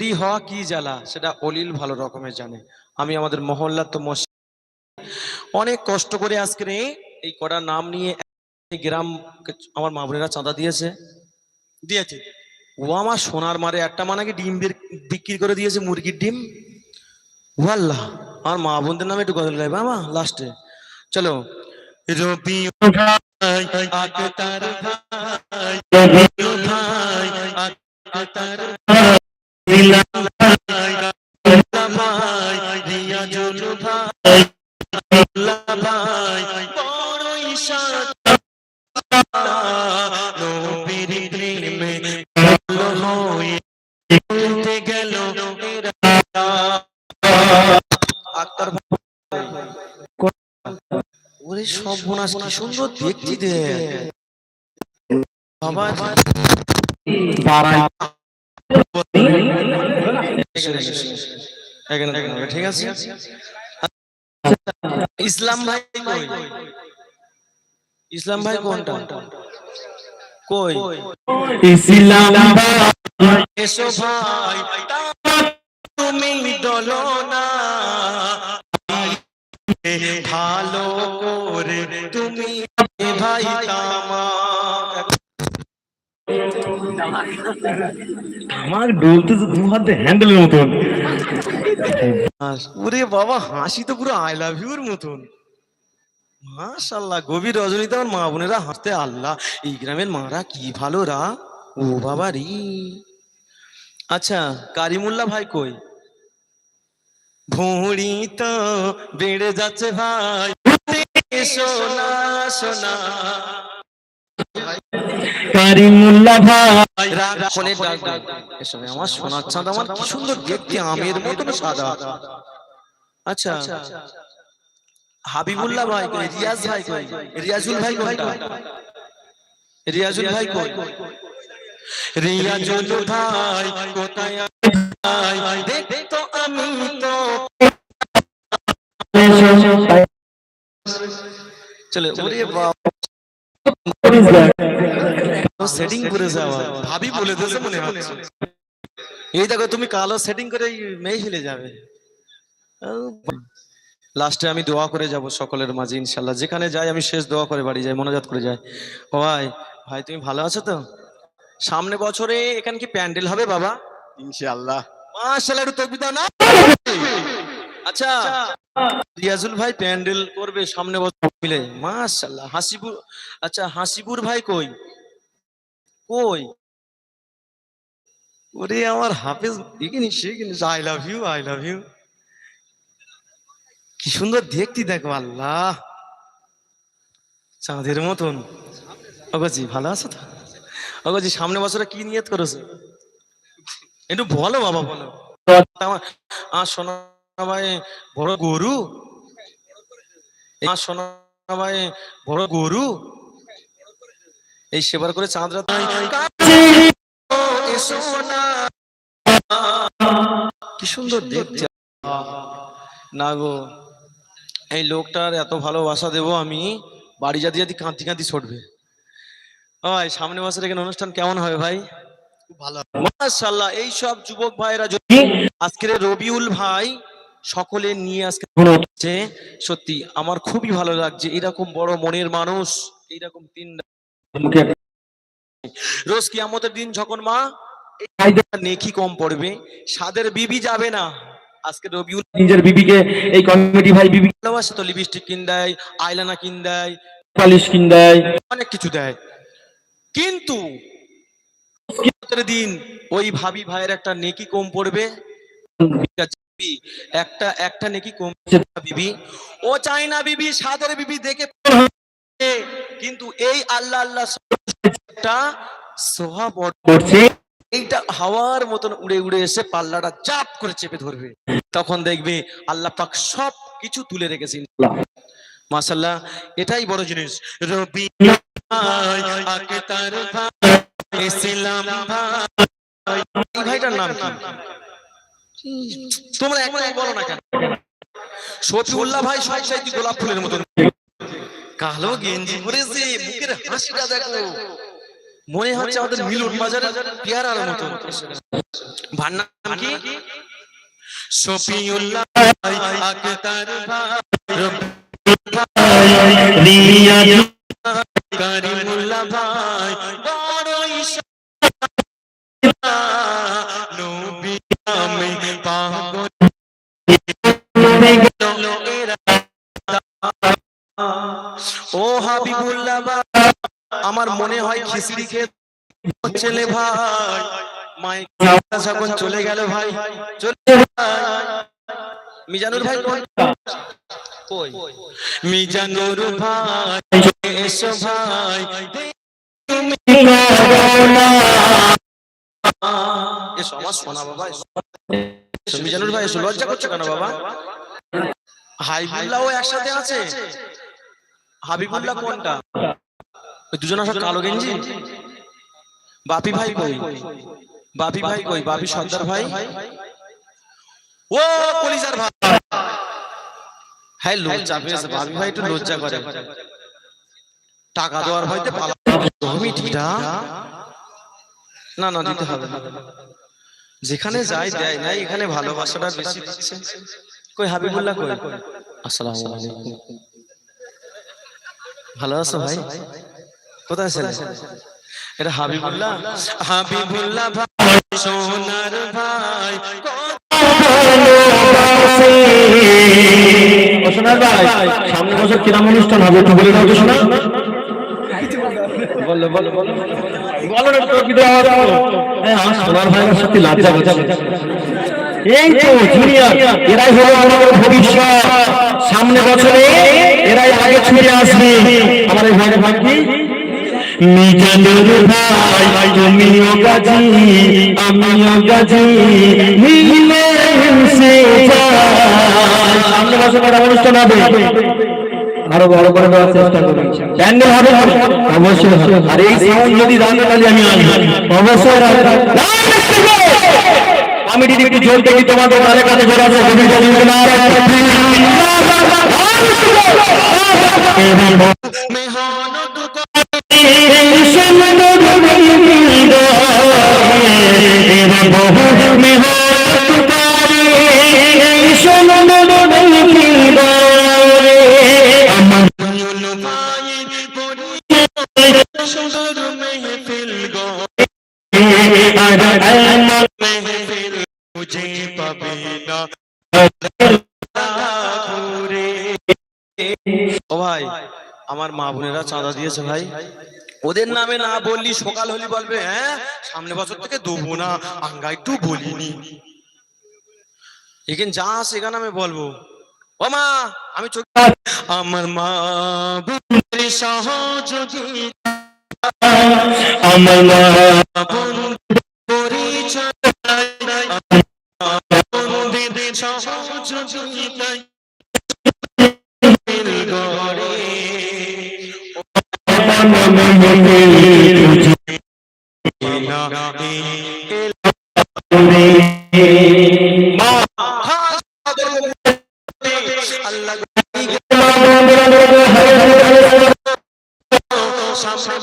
এই হওয়া কি জ্বালা সেটা অলিল ভালো রকমের জানে। আমি আমাদের মহল্লার তো মসজিদ। অনেক কষ্ট করে আজকে এই কটা নাম নিয়ে গ্রাম আমার মা বোনেরা চাঁদা দিয়েছে। দিয়েছে। ও আমার সোনার মারে একটা মানে কি ডিম বিক্রি করে দিয়েছে মুরগির ডিম। ওয়াল্লাহ আমার মা বোনদের নামে একটু গজল গাইবা আমা লাস্টে চলো। রবি ভাই। ওরে সব বোনাস কি সুন্দর দেখতে দে বাবা। ইসলাম ভাই ইসলাম ভাই কোনটা? কই? তুমি ভালো করে তুমি ভাই তামা। আমার ডলতেছে দু হাতে হ্যান্ডেলের মতন। ওরে বাবা, হাসি তো পুরো আই লাভ ইউর মতন। মাশাল্লাহ গভীর রজনীতে আমার মা বোনেরা হাসতে, আল্লাহ, এই গ্রামের মারা কি ভালো রা? ও বাবা রে। আচ্ছা কারিমুল্লা ভাই কই? ভুঁড়ি তো বেড়ে যাচ্ছে ভাই। সোনা সোনা কারিমুল্লাহ ভাই। রাগ ডাক ডাক। এসবে আমার সোনার চাঁদ আমার কি সুন্দর দেখতে আমের মতন সাদা। আচ্ছা হাবিবুল্লাহ ভাই কই রিয়াজ ভাই কই রিয়াজুল ভাই কোনটা? রিয়াজুল ভাই কই? রিয়াজুল ভাই কোথায় ভাই আমি তো। চলে ওরে বাবা। সেটিং করে যাওয়া ভাবি বলে দিয়েছে মনে হচ্ছে। এই দেখো তুমি কালো সেটিং করে মেয়ে হেলে যাবে। লাস্টে আমি দোয়া করে যাব সকলের মাঝে ইনশাল্লাহ। যেখানে যাই আমি শেষ দোয়া করে বাড়ি যাই মনোজাত করে যাই। ভাই ভাই তুমি ভালো আছো তো? সামনে বছরে এখানে কি প্যান্ডেল হবে বাবা? ইনশাআল্লাহ মাশাআল্লাহ একটু তকবির দাও না। আচ্ছা। রিয়াজুল ভাই প্যান্ডেল করবে সামনে মিলে। মাশাআল্লাহ হাসিপুর আচ্ছা হাসিপুর ভাই কই? কই? ওরে আমার হাফেজ সেখানে I love you I love you কি সুন্দর দেখতে দেখো, আল্লাহ। চাঁদের মতন। অগজি, ভালো আছো তো? অগজি, সামনে বছরে কি নিয়ত করেছ? একটু বলো বাবা, বলো। আর সোনা ভাই বড় গরু? আর সোনা ভাই বড় গরু? এই সেবার করে না। কি সুন্দর দেখতে। না গো এই লোকটার এত ভালোবাসা দেবো আমি বাড়ি যাতে যাতে কাঁদতে কাঁদতে ছুটবে। ভাই সামনে বছর এখানে অনুষ্ঠান কেমন হবে ভাই? ভালো। মাশাআল্লাহ এই সব যুবক ভাইরা যদি আজকের রবিউল ভাই সকলে নিয়ে আজকে হচ্ছে। সত্যি আমার খুবই ভালো লাগছে। এরকম বড় মনের মানুষ এইরকম তিন রোজ কিয়ামতের দিন যখন মা নেকি কম পড়বে সাদের বিবি যাবে না। আজকে রবিউল নিজের বিবিকে এই কমিটি ভাই বিবি ভালোবাসে তো লিপস্টিক কিন দেয় আইলানা কিন দেয় পালিশ কিন দেয়। অনেক কিছু দেয়। কিন্তু দিন ওই ভাবি ভাইয়ের একটা নেকি কম পড়বে। একটা একটা নেকি কম বিবি। ও না বিবি, সাদের বিবি দেখে কিন্তু এই আল্লাহ আল্লাহ একটা সোহা বড় করছে। এইটা হাওয়ার মতন উড়ে উড়ে এসে পাল্লাটা চাপ করে চেপে ধরবে। তখন দেখবে আল্লাহ পাক সব কিছু তুলে রেখেছেন মাশাল্লাহ এটাই বড় জিনিস। রবি ভাইটার নাম কি? তোমরা একটাই বলো না কেন? শফিউল্লাহ ভাই সব চাইতে গোলাপ ফুলের মতন। কালো গেঞ্জি পরেছে মুখের হাসিটা দেখো। মনে হচ্ছে আমাদের মিলন বাজারের পেয়ারার মতন ভার নাম কি? শফিউল্লাহ ভাই, আখতার ভাই, কারিমুল্লাহ ভাই মনে হয় খিচড়ি খেয়ে ছেলে ভাই মায়ের যখন চলে গেল ভাই চলে মিজানুর ভাই কই? মিজানুর ভাই এসো ভাই তুমি এসো আমার সোনা বাবা এসো। এসো, মিজানুর ভাই এসো লজ্জা করছ কেন বাবা হাইবুল্লাহ একসাথে আছে হাবিবুল্লাহ কোনটা ওই দুজন সব কালো গেঞ্জি? বাপি ভাই কই? বাপি ভাই কই? বাপি সর্দার ভাই? ও কলিজার ভাই। হ্যাঁ লজ্জা পেয়েছে বাপি ভাই একটু লজ্জা করে। টাকা দেওয়ার ভয়তে পালা। তুমি ঠিকটা না? না দিতে হবে না। যেখানে যাই দেয় না এখানে ভালোবাসাটা বেশি দিচ্ছে। কই হাবিবুল্লাহ কই? আসসালামু আলাইকুম। ভালো আছো ভাই? কোথায় ছেলে এটা হাবিবুল্লাহ? হাবিবুল্লাহ। ভাই সোনার ভাই সোনার ভাই সামনে বছর কিরাম অনুষ্ঠান হবে একটু বলে দাও তো শোনা বলো বলো বলো বলো না তো কি দেওয়া হবে হ্যাঁ আমার সোনার ভাইয়ের সাথে লজ্জা হচ্ছে এই তো জুনিয়র এরাই হলো আমাদের ভবিষ্যৎ। সামনে বছরে এরাই আগে ছুটে আসবে। আমার এই ভাই কি মিজানুর ভাই তুমিও গাজি আমিও গাজি মিলে মিশে সামনে বছর একটা অনুষ্ঠান হবে আরও বড় করে দেওয়ার চেষ্টা করব। প্যান্ডেল হবে? অবশ্যই আর এই সাউন্ড যদি রাখে তাহলে আমি অবশ্যই দিদি একটু জোর দেখি তোমাদের কানে কানে জোর আছে মেহনত না ঘুরে ও ভাই আমার মা বোনেরা চাঁদা দিয়েছে ভাই। ওদের নামে না বললি সকাল হলি বলবে হ্যাঁ? সামনে বছর থেকে দেবো না আঙ্গা একটু বলিনি। এখানে যা সেখানে আমি বলব। ও মা আমি আমার মা বোনের সহযোগী। আমার বোন পরিচয়। সহযোগিতায় সামনে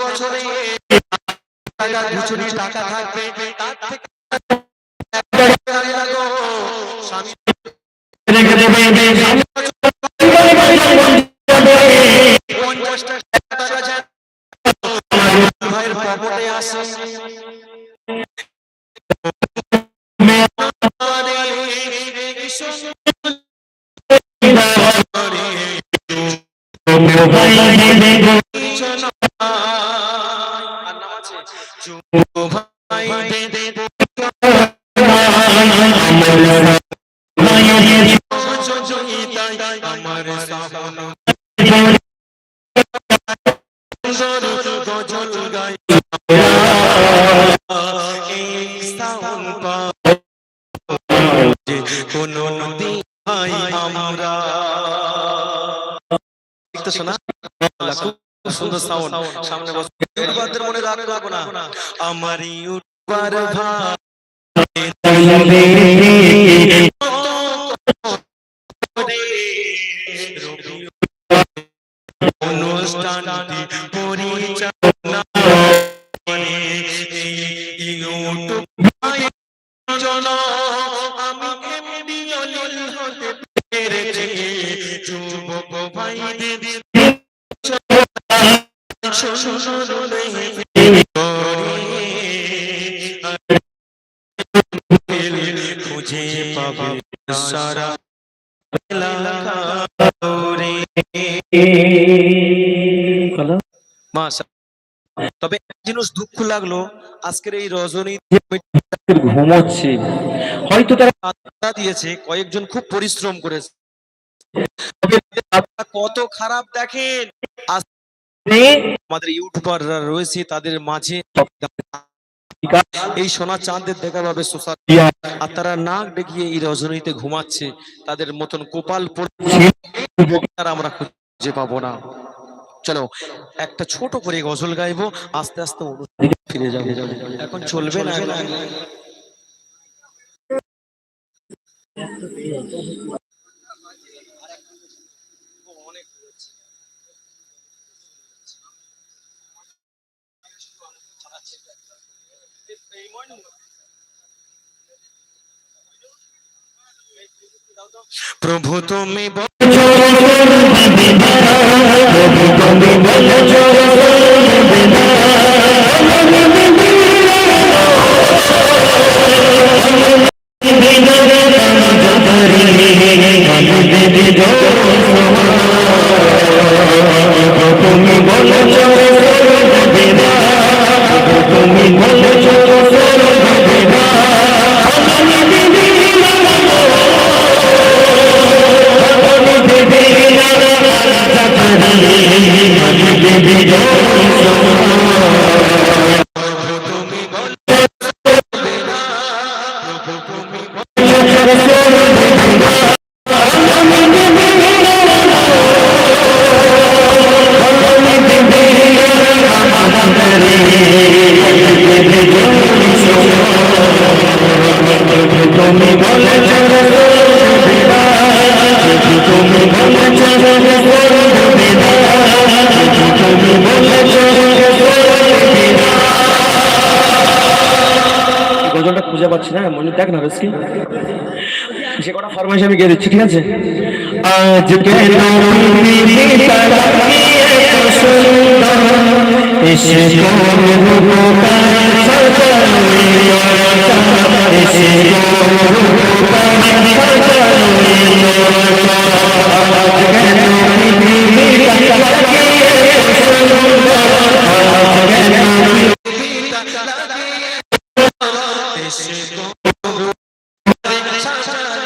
বছরে টাকা টাকা থাকবে তার থেকে লাগো স্বামী আর সাউন্ড সামনে বস। ইউটিউবারদের মনে রাখ রাখো না। আমার ইউটিউবার ভাই তবে জিনিস দুঃখ লাগল আজকের এই রজনী ঘুমোচ্ছে। হয়তো তারা দিয়েছে কয়েকজন খুব পরিশ্রম করেছে। কত খারাপ দেখেন। আমাদের ইউটিউবাররা রয়েছে তাদের মাঝে এই সোনা চাঁদের দেখা পাবে সোশ্যাল আর তারা নাক ডেকিয়ে এই রজনীতে ঘুমাচ্ছে তাদের মতন কোপাল পড়ে আমরা খুঁজে পাবো না। চলো, একটা ছোট করে গজল গাইবো, আস্তে আস্তে ফিরে যাবে। এখন চলবে না প্রভু তুমি দেখ না রসকি সে কটা ফরমাইশ আমি গিয়ে দিচ্ছি ঠিক আছে? আজ কেন পৃথিবী সারা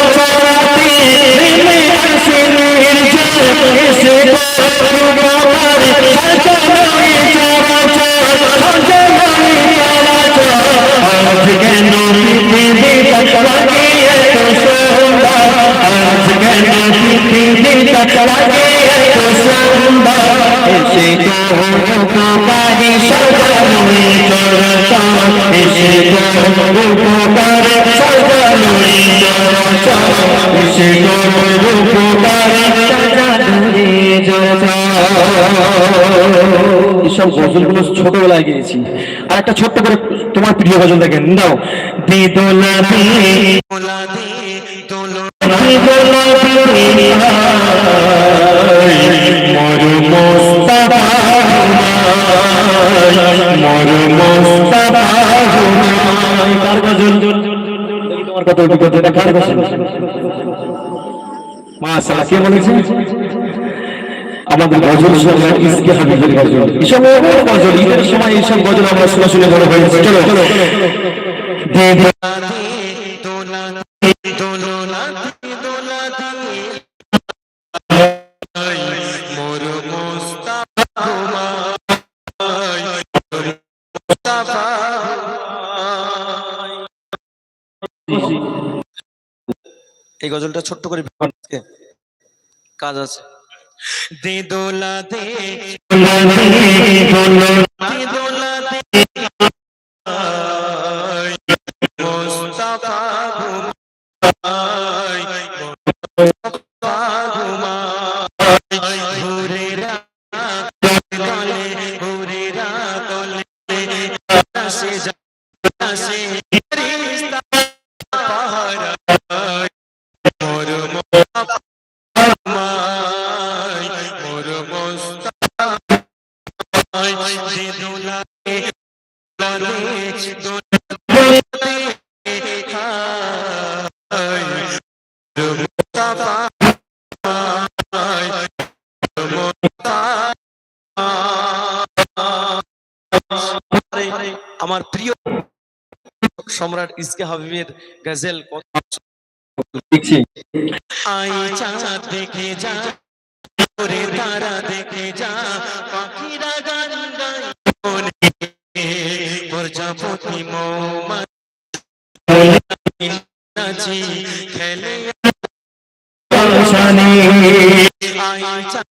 কেন লাগে এত সুন্দর আজ কেন লাগে এত সুন্দর এসে তো পারি সজানুই চরচা এসে তো উপকার সজানুই চরচা এসে তো উপকার সজানুই চরচা এসব গজলগুলো ছোটবেলায় গিয়েছি। আর একটা ছোট্ট করে তোমার প্রিয় গজল দেখেন, দাও। দে দোলা মাশাআল্লাহ, কে বলেছে? আমাদের গজল সম্রাট ইসকে হাবিবের গজল এসব গজল ঈদের সময় এইসব গজল আমরা শোনা শুনে বড় হয়েছি চলো। এই গজলটা ছোট্ট করে কাজ আছে। দে দোলা দে দোলা দে মুস্তাফা ঘুমায় মুস্তাফা ঘুমায় ঘুরে রাত তলে ঘুরে রাত তলে আসে। আসে ফেরেশতা পাহারা মোর মুস্তাফা সম্রাট ইসকে হাবিবের গজল দেখছি। আই চাঁদ দেখে যা ওরে তারা দেখে যা পাখিরা গান গায় মনে প্রজাপতি মৌমাছি নাচি খেলে শানে আই চাঁদ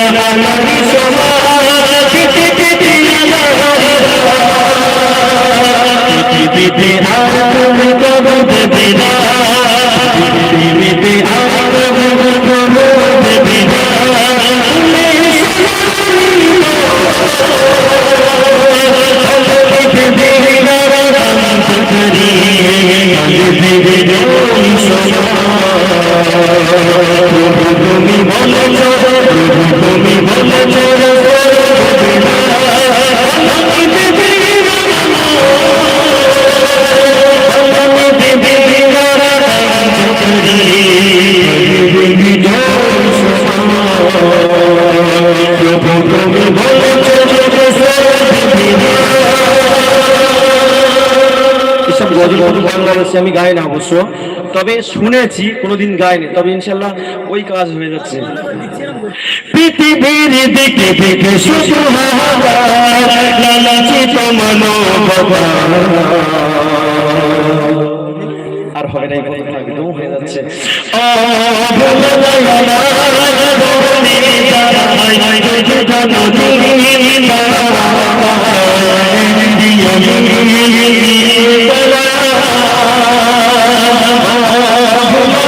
আমি গাই না অবশ্য তবে শুনেছি কোনোদিন গাইনি তবে ইনশাল্লাহ ওই কাজ হয়ে যাচ্ছে পৃথিবীর দিকে দিকে শুধু আর হবে না একদম হয়ে যাচ্ছে